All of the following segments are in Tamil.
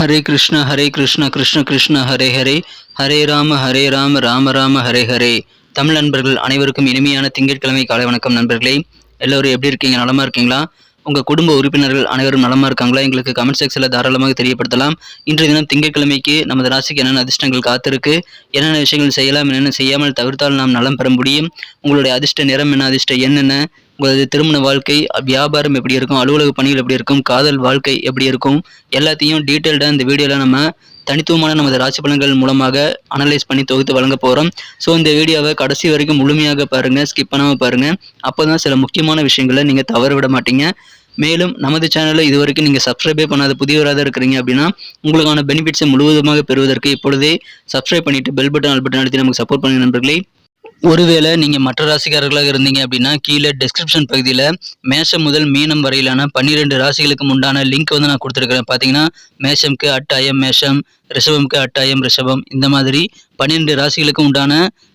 ஹரே கிருஷ்ண ஹரே கிருஷ்ண கிருஷ்ண கிருஷ்ண ஹரே ஹரே. ஹரே ராம ஹரே ராம ராம ராம ஹரே ஹரே. தமிழ் நண்பர்கள் அனைவருக்கும் இனிமையான திங்கட்கிழமை காலை வணக்கம் நண்பர்களே. எல்லோரும் எப்படி இருக்கீங்க? நலமா இருக்கீங்களா? உங்கள் குடும்ப உறுப்பினர்கள் அனைவரும் நலமா இருக்காங்களா? எங்களுக்கு கமெண்ட் செக்ஷனில் தாராளமாக தெரியப்படுத்தலாம். இன்றைய தினம் திங்கட்கிழமைக்கு நமது ராசிக்கு என்னென்ன அதிர்ஷ்டங்கள் காத்திருக்கு? என்னென்ன விஷயங்கள் செய்யலாம்? என்னென்ன செய்யாமல் தவிர்த்தால் நாம் நலம் பெற முடியும்? உங்களுடைய அதிர்ஷ்ட நிறம் என்ன? அதிர்ஷ்ட என்னென்ன உங்களது திருமண வாழ்க்கை வியாபாரம் எப்படி இருக்கும் அலுவலக பணிகள் எப்படி இருக்கும் காதல் வாழ்க்கை எப்படி இருக்கும் எல்லாத்தையும் டீட்டெயில்டாக இந்த வீடியோவில் நம்ம தனித்துவமான நமது ராசி பலன்கள் மூலமாக அனலைஸ் பண்ணி தொகுத்து வழங்க போகிறோம் ஸோ இந்த வீடியோவை கடைசி வரைக்கும் முழுமையாக பாருங்கள் ஸ்கிப் பண்ணாமல் பாருங்கள் அப்போ தான் சில முக்கியமான விஷயங்களை நீங்கள் தவற விட மாட்டீங்க. மேலும் நமது சேனலை இது வரைக்கும் நீங்கள் சப்ஸ்கிரைபே பண்ணாத புதியவராக இருக்கிறீங்க அப்படின்னா உங்களுக்கான பெனிஃபிட்ஸை முழுவதுமாக பெறுவதற்கு இப்பொழுதே சப்ஸ்கிரைப் பண்ணிவிட்டு பெல் பட்டன் அல் பட்டன் அழுத்தி நமக்கு சப்போர்ட் பண்ணுங்க நண்பர்களே. ஒருவேளை நீங்கள் மற்ற ராசிக்காரர்களாக இருந்தீங்க அப்படின்னா கீழே டெஸ்கிரிப்ஷன் பகுதியில் மேஷம் முதல் மீனம் வரையிலான பன்னிரெண்டு ராசிகளுக்கு உண்டான லிங்க் வந்து நான் கொடுத்துருக்கிறேன். பார்த்தீங்கன்னா மேஷம்க்கு அட்டாயம் மேஷம் ரிஷபம்க்கு அட்டாயம் ரிஷபம் இந்த மாதிரி பன்னிரெண்டு ராசிகளுக்கு உண்டான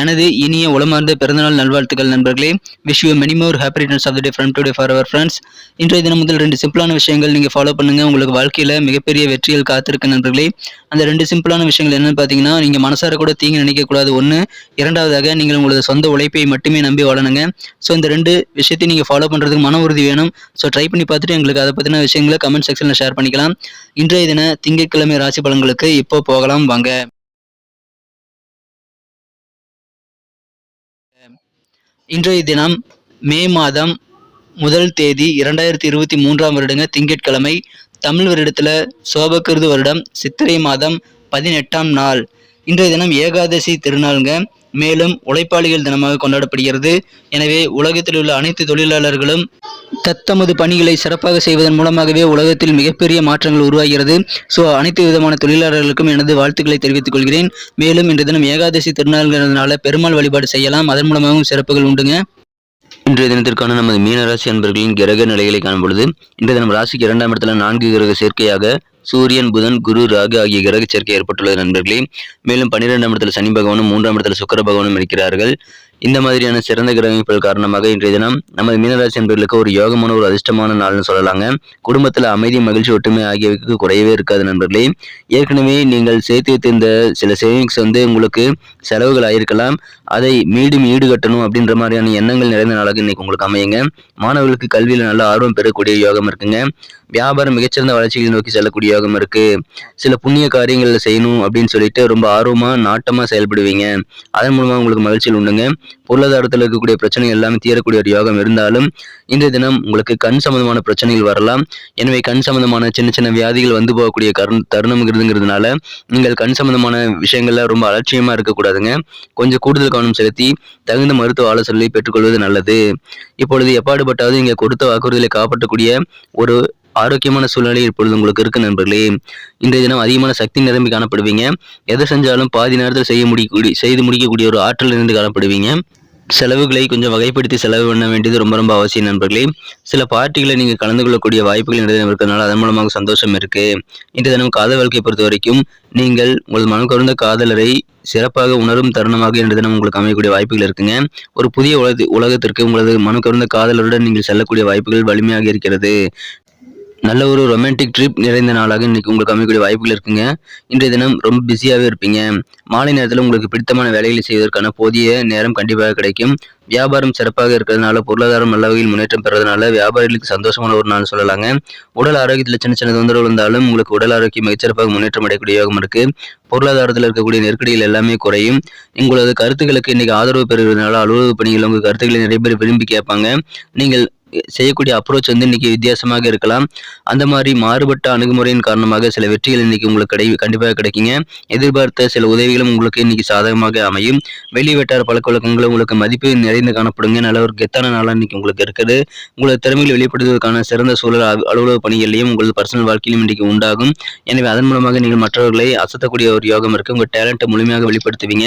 எனது இனிய உளமார்ந்த பிறந்தநாள் நல்வாழ்த்துக்கள் நண்பர்களே. Wish you many more happy returns of the day from today for our friends இன்றைய தினம் முதல் ரெண்டு சிம்பிளான விஷயங்கள் நீங்கள் ஃபாலோ பண்ணுங்க. உங்களுக்கு வாழ்க்கையில் மிகப்பெரிய வெற்றிகள் காத்திருக்கு நண்பர்களே. அந்த ரெண்டு சிம்பிளான விஷயங்கள் என்னென்னு பார்த்தீங்கன்னா நீங்கள் மனசார கூட தீங்கு நினைக்கக்கூடாது. ஒன்று இரண்டாவதாக நீங்கள் உங்களது சொந்த உழைப்பை மட்டுமே நம்பி வாழணுங்க. ஸோ இந்த ரெண்டு விஷயத்தையும் நீங்கள் ஃபாலோ பண்ணுறதுக்கு மன உறுதி வேணும். ஸோ ட்ரை பண்ணி பார்த்துட்டு எங்களுக்கு அதை பற்றின விஷயங்களை கமெண்ட் செக்ஷனில் ஷேர் பண்ணிக்கலாம். இன்றைய தின திங்கட்கிழமை ராசி பலன்களுக்கு இப்போ போகலாம். வாங்க. இன்றைய தினம் மே மாதம் முதல் தேதி இரண்டாயிரத்தி இருபத்தி மூன்றாம் வருடங்க திங்கட்கிழமை தமிழ் வருடத்தில் சோபக்கிருது வருடம் சித்திரை மாதம் பதினெட்டாம் நாள். இன்றைய தினம் ஏகாதசி திருநாளுங்க. மேலும் உழைப்பாளிகள் தினமாக கொண்டாடப்படுகிறது. எனவே உலகத்தில் உள்ள அனைத்து தொழிலாளர்களும் தத்தமது பணிகளை சிறப்பாக செய்வதன் மூலமாகவே உலகத்தில் மிகப்பெரிய மாற்றங்கள் உருவாகிறது. ஸோ அனைத்து விதமான தொழிலாளர்களுக்கும் எனது வாழ்த்துக்களை தெரிவித்துக் கொள்கிறேன். மேலும் இன்று தினம் ஏகாதசி திருநாள்கிறதுனால பெருமாள் வழிபாடு செய்யலாம். அதன் மூலமாகவும் சிறப்புகள் உண்டுங்க. இன்றைய தினத்திற்கான நமது மீனராசி அன்பர்களின் கிரக நிலைகளை காணும்பொழுது இன்றைய தினம் ராசிக்கு இரண்டாம் இடத்துல நான்கு கிரக சேர்க்கையாக சூரியன் புதன் குரு ராகு ஆகிய கிரக சேர்க்கை ஏற்பட்டுள்ளது நண்பர்களே. மேலும் பன்னிரெண்டாம் இடத்துல சனி பகவானும் மூன்றாம் இடத்துல சுக்கர பகவானும் இருக்கிறார்கள். இந்த மாதிரியான சிறந்த கிரகங்கள் காரணமாக இன்றைய தினம் நமது மீனராசி என்பவர்களுக்கு ஒரு யோகமான ஒரு அதிர்ஷ்டமான நாள்னு சொல்லலாங்க. குடும்பத்தில் அமைதி மகிழ்ச்சி ஒற்றுமை ஆகியவைக்கு குறையவே இருக்காது நண்பர்களே. ஏற்கனவே நீங்கள் சேர்த்து வைத்திருந்த சில சேவிங்ஸ் வந்து உங்களுக்கு செலவுகள் ஆயிருக்கலாம். அதை மீண்டும் ஈடுகட்டணும் அப்படின்ற மாதிரியான எண்ணங்கள் நிறைந்த நாளாக இன்னைக்கு உங்களுக்கு அமையுங்க. மாணவர்களுக்கு கல்வியில் நல்ல ஆர்வம் பெறக்கூடிய யோகம் இருக்குங்க. வியாபாரம் மிகச்சிறந்த வளர்ச்சிகளை நோக்கி செல்லக்கூடிய யோகம் இருக்கு. சில புண்ணிய காரியங்கள் செய்யணும் அப்படின்னு சொல்லிட்டு ரொம்ப ஆர்வமா நாட்டமா செயல்படுவீங்க. அதன் மூலமா உங்களுக்கு மகிழ்ச்சியில் உண்டுங்க. பொருளாதாரத்தில் இருக்கக்கூடிய பிரச்சனைகள் எல்லாமே தீரக்கூடிய ஒரு யோகம் இருந்தாலும் இன்றைய தினம் உங்களுக்கு கண் சம்பந்தமான பிரச்சனைகள் வரலாம். எனவே கண் சம்பந்தமான சின்ன சின்ன வியாதிகள் வந்து போகக்கூடிய கருண் தருணம்ங்கிறதுங்கிறதுனால நீங்கள் கண் சம்பந்தமான விஷயங்கள்ல ரொம்ப அலட்சியமா இருக்கக்கூடாதுங்க. கொஞ்சம் கூடுதல் கவனம் செலுத்தி தகுந்த மருத்துவ ஆலோசனை பெற்றுக்கொள்வது நல்லது. இப்பொழுது எப்பாடுபட்டாவது இங்கே கொடுத்த வாக்குறுதிகளை காப்பாற்றக்கூடிய ஒரு ஆரோக்கியமான சூழ்நிலை இப்பொழுது உங்களுக்கு இருக்கு நண்பர்களே. இன்றைய தினம் அதிகமான சக்தி நிரம்பி காணப்படுவீங்க. எதை செஞ்சாலும் பாதி நேரத்தில் செய்ய முடியக்கூடிய செய்து முடிக்கக்கூடிய ஒரு ஆற்றல் இருந்து காணப்படுவீங்க. செலவுகளை கொஞ்சம் வகைப்படுத்தி செலவு பண்ண வேண்டியது ரொம்ப ரொம்ப அவசியம் நண்பர்களே. சில பார்ட்டிகளை நீங்கள் கலந்து கொள்ளக்கூடிய வாய்ப்புகள் நிறைய இருக்கிறதுனால அதன் மூலமாக சந்தோஷம் இருக்கு. இந்த தினம் காதல் வாழ்க்கையை பொறுத்த வரைக்கும் நீங்கள் உங்கள் மனம் கருந்த காதலரை சிறப்பாக உணரும் தருணமாக இன்று தினம் உங்களுக்கு அமையக்கூடிய வாய்ப்புகள் இருக்குங்க. ஒரு புதிய உலக உலகத்திற்கு உங்களது மனம் கருந்த காதலருடன் நீங்கள் செல்லக்கூடிய வாய்ப்புகள் வலிமையாக இருக்கிறது. நல்ல ஒரு ரொமான்டிக் ட்ரிப் நிறைந்த நாளாக இன்றைக்கி உங்களுக்கு அமைக்கக்கூடிய வாய்ப்புகள் இருக்குங்க. இன்றைய தினம் ரொம்ப பிஸியாகவே இருப்பீங்க. மாலை நேரத்தில் உங்களுக்கு பிடித்தமான வேலைகளை செய்வதற்கான போதிய நேரம் கண்டிப்பாக கிடைக்கும். வியாபாரம் சிறப்பாக இருக்கிறதுனால பொருளாதாரம் நல்ல வகையில் முன்னேற்றம் பெறதுனால வியாபாரிகளுக்கு சந்தோஷமான ஒரு நாள் சொல்லலாங்க. உடல் ஆரோக்கியத்தில் சின்ன சின்ன தொந்தரவு இருந்தாலும் உங்களுக்கு உடல் ஆரோக்கியம் மிகச்சிறப்பாக முன்னேற்றம் அடையக்கூடிய யோகம் இருக்குது பொருளாதாரத்தில் இருக்கக்கூடிய நெருக்கடிகள் எல்லாமே குறையும். உங்களது கருத்துக்களுக்கு இன்றைக்கி ஆதரவு பெறுகிறதுனால அலுவலக பணிகள் உங்கள் கருத்துக்களை நிறைய பேர் விரும்பி கேட்பாங்க. நீங்கள் செய்யக்கூடிய அப்ரோச் வந்து இன்னைக்கு வித்தியாசமாக இருக்கலாம். அந்த மாதிரி மாறுபட்ட அணுகுமுறையின் காரணமாக சில வெற்றிகள் இன்னைக்கு உங்களுக்கு கிடை கண்டிப்பாக கிடைக்குங்க. எதிர்பார்த்த சில உதவிகளும் உங்களுக்கு இன்னைக்கு சாதகமாக அமையும். வெளி வட்டார பழக்கவழக்கங்கள் உங்களுக்கு மதிப்பு நிறைந்து காணப்படுங்க. நல்ல ஒரு கெத்தான நாளாக இன்னைக்கு உங்களுக்கு இருக்குது. உங்களது திறமைகளை வெளிப்படுத்துவதற்கான சிறந்த சூழல் அலுவலக பணிகளையும் உங்களது பர்சனல் வாழ்க்கையிலும் இன்றைக்கு உண்டாகும். எனவே அதன் மூலமாக நீங்கள் மற்றவர்களை அசத்தக்கூடிய ஒரு யோகம் இருக்கு. உங்கள் டேலண்ட்டை முழுமையாக வெளிப்படுத்துவீங்க.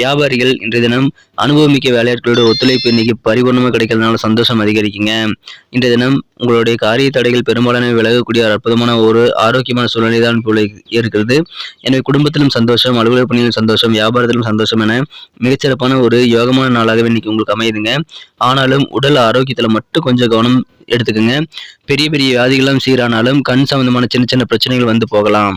வியாபாரிகள் இன்றைய தினம் அனுபவமிக்க வேலையாட்களோட ஒத்துழைப்பு இன்னைக்கு பரிபூர்ணமாக கிடைக்கிறதுனால சந்தோஷம் அதிகரிக்குங்க. இன்றைய தினம் உங்களுடைய காரிய தடைகள் பெரும்பாலான விலகக்கூடிய ஒரு அற்புதமான ஒரு ஆரோக்கியமான சூழ்நிலை தான் இருக்கிறது. எனவே குடும்பத்திலும் சந்தோஷம் அலுவலக பணியிலும் சந்தோஷம் வியாபாரத்திலும் சந்தோஷம் என மிகச்சிறப்பான ஒரு யோகமான நாளாகவே இன்னைக்கு உங்களுக்கு அமையுதுங்க. ஆனாலும் உடல் ஆரோக்கியத்தில் மட்டும் கொஞ்சம் கவனம் எடுத்துக்கோங்க. பெரிய பெரிய வியாதிகளும் சீரானாலும் கண் சம்பந்தமான சின்ன சின்ன பிரச்சனைகள் வந்து போகலாம்.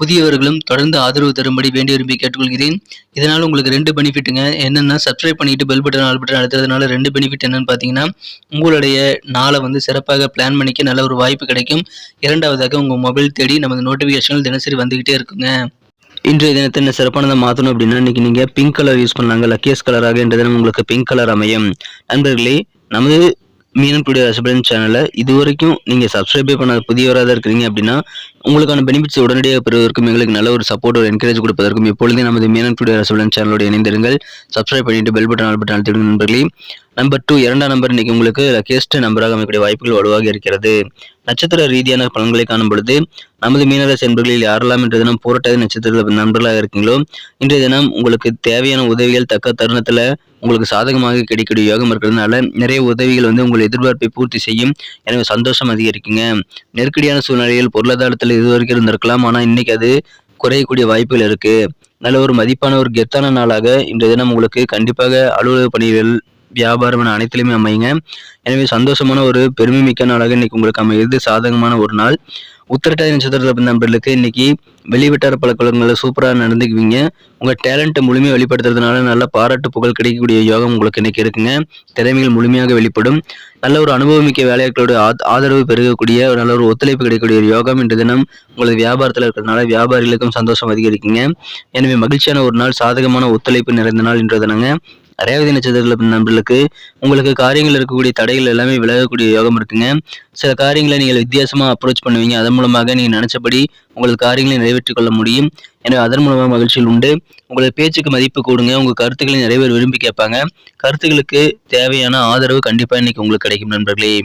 புதியவர்களும் தொடர்ந்து ஆதரவு தரும்படி வேண்டி விரும்பி கேட்டுக்கொள்கிறேன். இதனால் உங்களுக்கு ரெண்டு பெனிஃபிட்டுங்க என்னென்னா சப்ஸ்கிரைப் பண்ணிட்டு பெல் பட்டன் ஆல் பட்டன் அழுத்துறதுனால ரெண்டு பெனிஃபிட் என்னன்னு பார்த்தீங்கன்னா உங்களுடைய நாளை வந்து சிறப்பாக பிளான் பண்ணிக்க நல்ல ஒரு வாய்ப்பு கிடைக்கும். இரண்டாவதாக உங்கள் மொபைல் தேடி நமது நோட்டிஃபிகேஷன்கள் தினசரி வந்துக்கிட்டே இருக்குங்க. இன்றைய தினத்தை என்ன சிறப்பானதை மாற்றணும் அப்படின்னா இன்னைக்கு நீங்கள் பிங்க் கலர் யூஸ் பண்ணலாங்க. லக்கியஸ் கலராக இன்றைய தினம் உங்களுக்கு பிங்க் கலர் அமையும். நண்பர்களே நமது மீனன் டுடே ரசபலன் சேனலை இது வரைக்கும் நீங்கள் சப்ஸ்கிரைபே பண்ணாத புதியவராக தான் இருக்கிறீங்க அப்படின்னா உங்களுக்கான பெனிஃபிட்ஸ் உடனடியாக பெறுவதற்கும் எங்களுக்கு நல்ல ஒரு சப்போர்ட் ஒரு என்கரேஜ் கொடுப்பதற்கும் எப்பொழுதும் நமது மீனன் டுடே ரசபலன் சேனலோட இணைந்திருங்கள். சப்ஸ்கிரைப் பண்ணிட்டு பெல் பட்டன் ஆல் பட்டன் அழுத்திடுங்க நண்பர்களே. நம்பர் டூ இரண்டாம் நம்பர் இன்னைக்கு உங்களுக்கு லக்கியஸ்ட் நம்பராக அமைக்கக்கூடிய வாய்ப்புகள் வலுவாக இருக்கிறது. நட்சத்திர ரீதியான பலன்களை காணும் பொழுது நமது மீனராசி என்பர்களில் யாரெல்லாம் இன்றைய தினம் போராட்ட நட்சத்திர நண்பர்களாக இருக்கீங்களோ இன்றைய தினம் உங்களுக்கு தேவையான உதவிகள் தக்க தருணத்தில் உங்களுக்கு சாதகமாக கிடைக்கக்கூடிய யோகம் இருக்கிறதுனால நிறைய உதவிகள் வந்து உங்கள் எதிர்பார்ப்பை பூர்த்தி செய்யும். எனவே சந்தோஷம் அதிகரிக்குங்க. நெருக்கடியான சூழ்நிலையில் பொருளாதாரத்தில் இதுவரைக்கும் இருந்திருக்கலாம் ஆனால் இன்னைக்கு அது குறையக்கூடிய வாய்ப்புகள் இருக்குது நல்ல ஒரு மதிப்பான ஒரு கெத்தான நாளாக இன்றைய தினம் உங்களுக்கு கண்டிப்பாக அலுவலக பணிகள் வியாபாரம் என அனைத்திலுமே அமையுங்க. எனவே சந்தோஷமான ஒரு பெருமை மிக்க நாளாக இன்னைக்கு உங்களுக்கு அமைகிறது சாதகமான ஒரு நாள். உத்திரட்டாதி நட்சத்திரத்தில் நண்பர்களுக்கு இன்னைக்கு வெளிவட்டார பழக்கவழக்கங்களில் சூப்பராக நடந்துக்குவீங்க. உங்கள் டேலண்ட்டை முழுமையாக வெளிப்படுத்துறதுனால நல்ல பாராட்டு புகழ் கிடைக்கக்கூடிய யோகம் உங்களுக்கு இன்னைக்கு இருக்குங்க. திறமைகள் முழுமையாக வெளிப்படும். நல்ல ஒரு அனுபவமிக்க வேலையாட்களோட ஆத்- ஆதரவு பெருகக்கூடிய ஒரு நல்ல ஒரு ஒத்துழைப்பு கிடைக்கக்கூடிய ஒரு யோகம் இன்று தினம் உங்களது வியாபாரத்தில் இருக்கிறதுனால வியாபாரிகளுக்கும் சந்தோஷம் அதிகரிக்குங்க. எனவே மகிழ்ச்சியான ஒரு நாள் சாதகமான ஒத்துழைப்பு நிறைந்த நாள் இன்று தினங்க. ரேவதி நட்சத்திரத்தில் நண்பர்களுக்கு உங்களுக்கு காரியங்கள் இருக்கக்கூடிய தடைகள் எல்லாமே விலகக்கூடிய யோகம் இருக்குங்க. சில காரியங்களை நீங்கள் வித்தியாசமாக அப்ரோச் பண்ணுவீங்க. அதன் மூலமாக நீங்கள் நினச்சபடி உங்களது காரியங்களை நிறைவேற்றிக் கொள்ள முடியும். எனவே அதன் மூலமாக மகிழ்ச்சியில் உண்டு. உங்களது பேச்சுக்கு மதிப்பு கூடுங்க. உங்கள் கருத்துக்களை நிறைய பேர் விரும்பி கேட்பாங்க. கருத்துக்களுக்கு தேவையான ஆதரவு கண்டிப்பாக இன்னைக்கு உங்களுக்கு கிடைக்கும் நண்பர்களே.